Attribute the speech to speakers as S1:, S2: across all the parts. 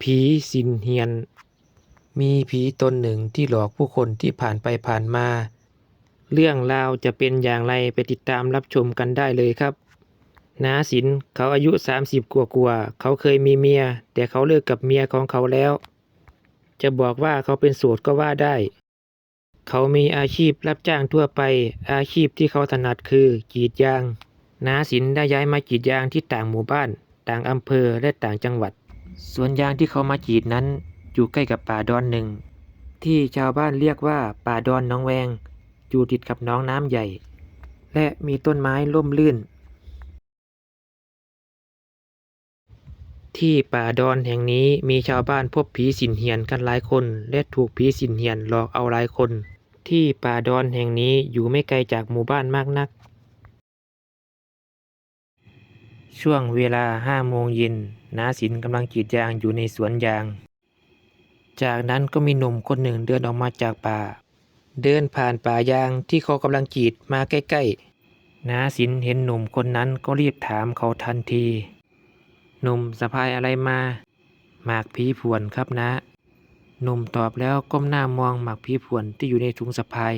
S1: ผีสินเฮียน มีผีตนหนึ่งที่หลอกผู้คนที่ผ่านไปผ่านมา เรื่องราวจะเป็นอย่างไรไปติดตามรับชมกันได้เลยครับนาสินเขาอายุ 30กว่ากว่าๆเขาเคยมีเมีย แต่เขาเลิกกับเมียของเขาแล้ว จะบอกว่าเขาเป็นโสดก็ว่าได้ เขามีอาชีพรับจ้างทั่วไป อาชีพที่เขาถนัดคือกรีดยางนาสินได้ย้ายมากรีดยางที่ต่างหมู่บ้าน ต่างอำเภอและต่างจังหวัด สวนยางที่เขามากรีดนั้นอยู่ใกล้กับป่าดอนหนึ่ง ที่ชาวบ้านเรียกว่าป่าดอนน้องแวง อยู่ติดกับน้องน้ำใหญ่ และมีต้นไม้ร่มรื่น ที่ป่าดอนแห่งนี้มีชาวบ้านพบผีสินเหียนกันหลายคน และถูกผีสินเหียนหลอกเอาหลายคน ที่ป่าดอนแห่งนี้อยู่ไม่ไกลจากหมู่บ้านมากนัก ช่วงเวลาห้าโมงเย็นนาสินกำลังกรีดยางอยู่ในสวนยาง จากนั้นก็มีหนุ่มคนหนึ่งเดินออกมาจากป่า เดินผ่านป่ายางที่เขากำลังกรีดมาใกล้ๆนาสินเห็นหนุ่มคนนั้นก็รีบถามเขาทันที หนุ่มสะพายอะไรมา หมากผีผวนครับนะ หนุ่มตอบแล้วก้มหน้ามองหมากผีผวนที่อยู่ในถุงสะพาย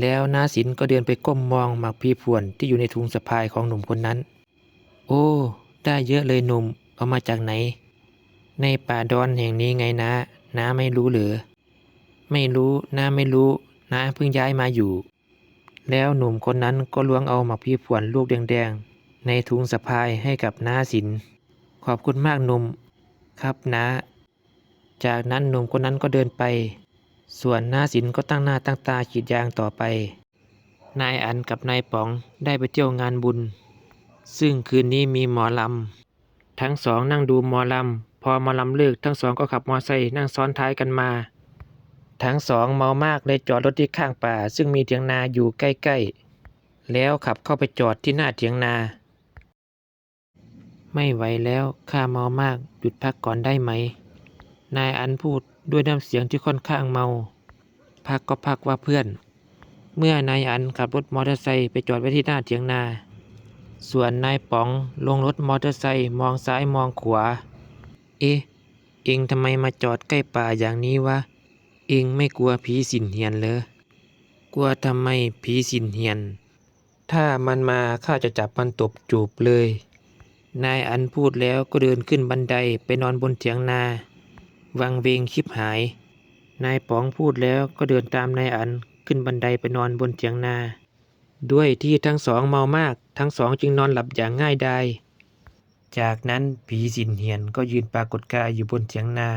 S1: แล้วนาสินก็เดินไปก้มมองหมากผีผวนที่อยู่ในถุงสะพายของหนุ่มคนนั้น โอ้ ได้เยอะเลยหนุ่ม เอามาจากไหน ในป่าดอนแห่งนี้ไงนะน้าไม่รู้หรือ ไม่รู้น้าไม่รู้น้าเพิ่งย้ายมาอยู่ แล้วหนุ่มคนนั้นก็ล้วงเอาหมากพี่ผวนลูกแดงๆ ในถุงสะพายให้กับน้าสิน ขอบคุณมากหนุ่ม ครับน้า จากนั้นหนุ่มคนนั้นก็เดินไป ส่วนน้าสินก็ตั้งหน้าตั้งตาขีดยางต่อไป นายอันกับนายป๋องได้ไปเที่ยวงานบุญ ซึ่งคืนนี้มีหมอลำ ทั้งสองนั่งดูหมอลำ พอหมอลำเลิกทั้งสองก็ขับมอไซค์นั่งซ้อนท้ายกันมา ทั้งสองเมามากเลยจอดรถที่ข้างป่า ซึ่งมีเถียงนาอยู่ใกล้ๆ แล้วขับเข้าไปจอดที่หน้าเถียงนา ไม่ไหวแล้วข้าเมามากหยุดพักก่อนได้ไหม นายอันพูดด้วยน้ำเสียงที่ค่อนข้างเมา พักก็พักว่าเพื่อน เมื่อนายอันขับรถมอเตอร์ไซค์ไปจอดไว้ที่หน้าเถียงนา ส่วนนายป๋องลงรถมอเตอร์ไซค์มองซ้ายมองขวา เอ๊ะ เองทำไมมาจอดใกล้ป่าอย่างนี้วะ เองไม่กลัวผีสินเหียนเลยกลัวทำไมผีสินเหียน ถ้ามันมาข้าจะจับมันตบจูบเลย นายอันพูดแล้วก็เดินขึ้นบันไดไปนอนบนเถียงนา วังเวงชิบหาย นายป๋องพูดแล้วก็เดินตามนายอันขึ้นบันไดไปนอนบนเถียงนา ด้วยที่ทั้งสองเมามาก ทั้งสองจึงนอนหลับอย่างง่ายดาย จากนั้นผีสินเหียนก็ยืนปรากฏกายอยู่บนเถียงนา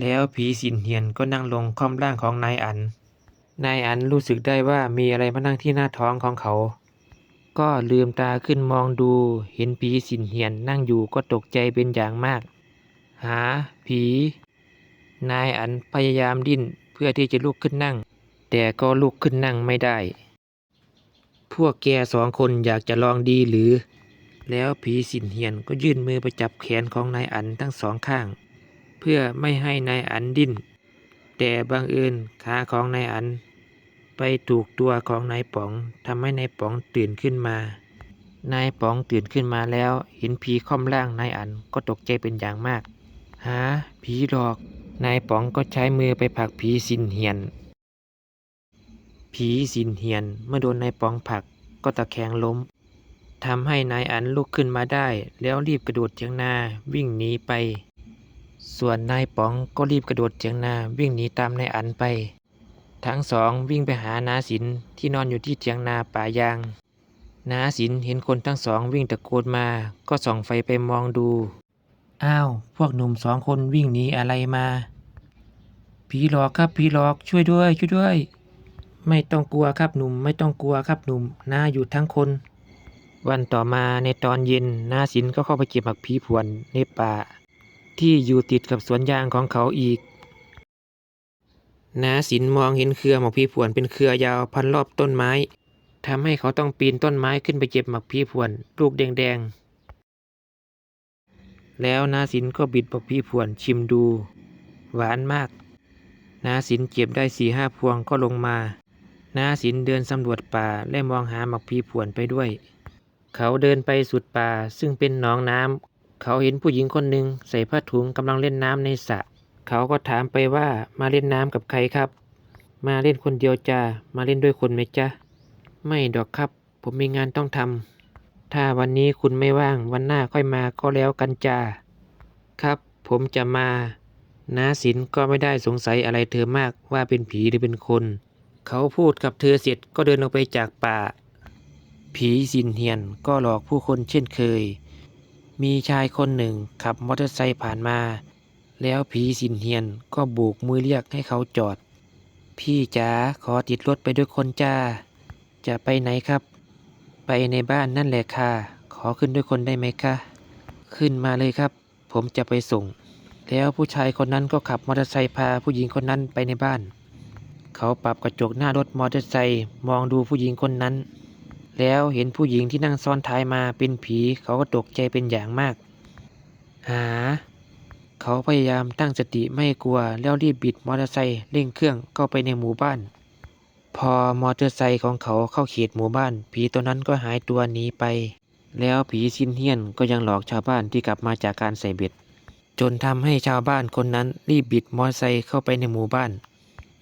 S1: แล้วผีสินเหียนก็นั่งลงค่อมร่างของนายอัน นายอันรู้สึกได้ว่ามีอะไรมานั่งที่หน้าท้องของเขา ก็ลืมตาขึ้นมองดู เห็นผีสินเหียนนั่งอยู่ก็ตกใจเป็นอย่างมาก หา ผี นายอันพยายามดิ้นเพื่อที่จะลุกขึ้นนั่ง แต่ก็ลุกขึ้นนั่งไม่ได้ พวกแกสองคนอยากจะลองดีหรือ แล้วผีสินเหียนก็ยื่นมือไปจับแขนของนายอันทั้งสองข้าง เพื่อไม่ให้นายอันดิ้น แต่บังเอิญขาของนายอัน ไปถูกตัวของนายป๋องทำให้นายป๋องตื่นขึ้นมา นายป๋องตื่นขึ้นมาแล้ว เห็นผีค่อมร่างนายอันก็ตกใจเป็นอย่างมาก หาผีหลอก นายป๋องก็ใช้มือไปผลักผีสินเหียน ผีสินเหียนเมื่อโดนนายปองผลักก็ตะแคงล้มทำให้นายอันลุกขึ้นมาได้ แล้วรีบกระโดดเถียงนาวิ่งหนีไป ส่วนนายป๋องก็รีบกระโดดเถียงนาวิ่งหนีตามนายอันไป ทั้งสองวิ่งไปหานาสินที่นอนอยู่ที่เถียงนาป่ายาง นาสินเห็นคนทั้งสองวิ่งตะโกนมา ก็ส่องไฟไปมองดู อ้าว พวกหนุ่มสองคนวิ่งหนีอะไรมา ผีหลอกครับผีหลอกช่วยด้วยช่วยด้วย ไม่ต้องกลัวครับหนุ่ม ไม่ต้องกลัวครับหนุ่มน้าอยู่ทั้งคน วันต่อมาในตอนเย็นน้าสินก็เข้าไปเก็บหมักผีผวนในป่า ที่อยู่ติดกับสวนยางของเขาอีกน้าสินมองเห็นเครือหมากผีผวนเป็นเครือยาวพันรอบต้นไม้ทำให้เขาต้องปีนต้นไม้ขึ้นไปเก็บหมากผีผวนลูกแดงๆ แล้วนาสินก็บิดหมากผีผวนชิมดู หวานมากนาสินเก็บได้สี่ห้าพวงก็ลงมา นาสินเดินสำรวจป่าและมองหาหมักผีผวนไปด้วย เขาเดินไปสุดป่าซึ่งเป็นหนองน้ำ เขาเห็นผู้หญิงคนหนึ่งใส่ผ้าถุงกำลังเล่นน้ำในสระ เขาก็ถามไปว่ามาเล่นน้ำกับใครครับ มาเล่นคนเดียวจ้า มาเล่นด้วยคนไหมจ๊ะ ไม่ดอกครับ ผมมีงานต้องทำ ถ้าวันนี้คุณไม่ว่างวันหน้าค่อยมาก็แล้วกันจ้า ครับ ผมจะมา นาสินก็ไม่ได้สงสัยอะไรเธอมากว่าเป็นผีหรือเป็นคน เขาพูดกับเธอเสร็จก็เดินออกไปจากป่า ผีสินเฮียนก็หลอกผู้คนเช่นเคย มีชายคนหนึ่งขับมอเตอร์ไซค์ผ่านมา แล้วผีสินเฮียนก็โบกมือเรียกให้เขาจอด พี่จ๋าขอติดรถไปด้วยคนจ้า จะไปไหนครับ ไปในบ้านนั่นแหละค่ะ ขอขึ้นด้วยคนได้ไหมคะ ขึ้นมาเลยครับ ผมจะไปส่ง แล้วผู้ชายคนนั้นก็ขับมอเตอร์ไซค์พาผู้หญิงคนนั้นไปในบ้าน เขาปรับกระจกหน้ารถมอเตอร์ไซค์มองดูผู้หญิงคนนั้น แล้วเห็นผู้หญิงที่นั่งซ้อนท้ายมาเป็นผีเขาก็ตกใจเป็นอย่างมาก หา เขาพยายามตั้งสติไม่กลัวแล้วรีบบิดมอเตอร์ไซค์เร่งเครื่องเข้าไปในหมู่บ้าน พอมอเตอร์ไซค์ของเขาเข้าเขตหมู่บ้าน ผีตัวนั้นก็หายตัวหนีไป แล้วผีซินเฮียนก็ยังหลอกชาวบ้านที่กลับมาจากการใส่เบ็ดจนทำให้ชาวบ้านคนนั้นรีบบิดมอเตอร์ไซค์เข้าไปในหมู่บ้าน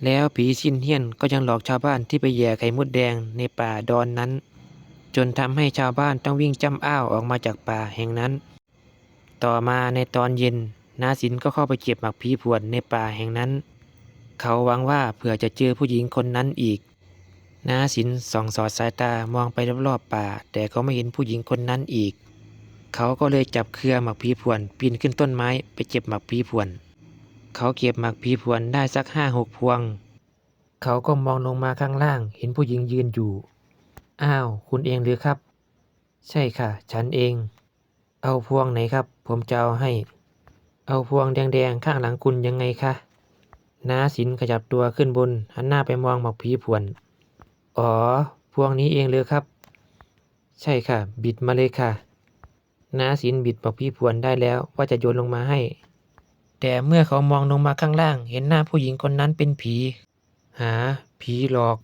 S1: แล้วผีซินเฮียนก็ยังหลอกชาวบ้านที่ไปแย่ไข่มดแดงในป่าดอนนั้น จนทำให้ชาวบ้านต้องวิ่งจ้ำอ้าวออกมาจากป่าแห่งนั้น ต่อมาในตอนเย็นนาสินก็เข้าไปเก็บหมักผีผวนในป่าแห่งนั้น เขาหวังว่าเผื่อจะเจอผู้หญิงคนนั้นอีกนาสินส่องสอดสายตามองไปรอบๆป่า แต่ก็ไม่เห็นผู้หญิงคนนั้นอีก เขาก็เลยจับเครือหมักผีผวนปีนขึ้นต้นไม้ไปเก็บหมักผีผวน เขาเก็บหมักผีผวนได้สักห้าหกพวง เขาก็มองลงมาข้างล่าง เห็นผู้หญิงยืนอยู่ อ้าว คุณเองหรือครับ ใช่ค่ะ ฉันเอง เอาพวงไหนครับ ผมจะเอาให้ เอาพวงแดงๆข้างหลังคุณยังไงคะน้าสินขยับตัวขึ้นบน หันหน้าไปมองหมอกผีผวน อ๋อ พวงนี้เองเลยครับ ใช่ค่ะ บิดมาเลยค่ะน้าสินบิดหมอกผีผวนได้แล้วว่าจะโยนลงมาให้ แต่เมื่อเขามองลงมาข้างล่าง เห็นหน้าผู้หญิงคนนั้นเป็นผี หา ผีหลอก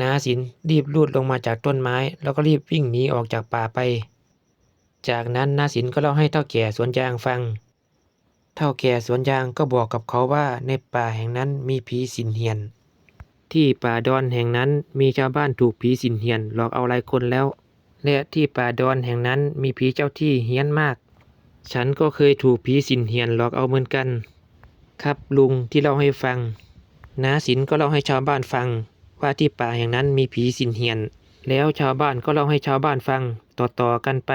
S1: นาสินรีบลูดลงมาจากต้นไม้ แล้วก็รีบวิ่งหนีออกจากป่าไป จากนั้นนาสินก็เล่าให้เท่าแก่สวนยางฟัง เท่าแก่สวนยางก็บอกกับเขาว่าในป่าแห่งนั้นมีผีสินเฮียน ที่ป่าดอนแห่งนั้นมีชาวบ้านถูกผีสินเฮียนหลอกเอาหลายคนแล้ว และที่ป่าดอนแห่งนั้นมีผีเจ้าที่เฮี้ยนมาก ฉันก็เคยถูกผีสินเฮียนหลอกเอาเหมือนกัน ครับลุงที่เล่าให้ฟังนาสินก็เล่าให้ชาวบ้านฟัง ว่าที่ป่าแห่งนั้นมีผีสินเฮียน แล้วชาวบ้านก็เล่าให้ชาวบ้านฟังต่อๆกันไป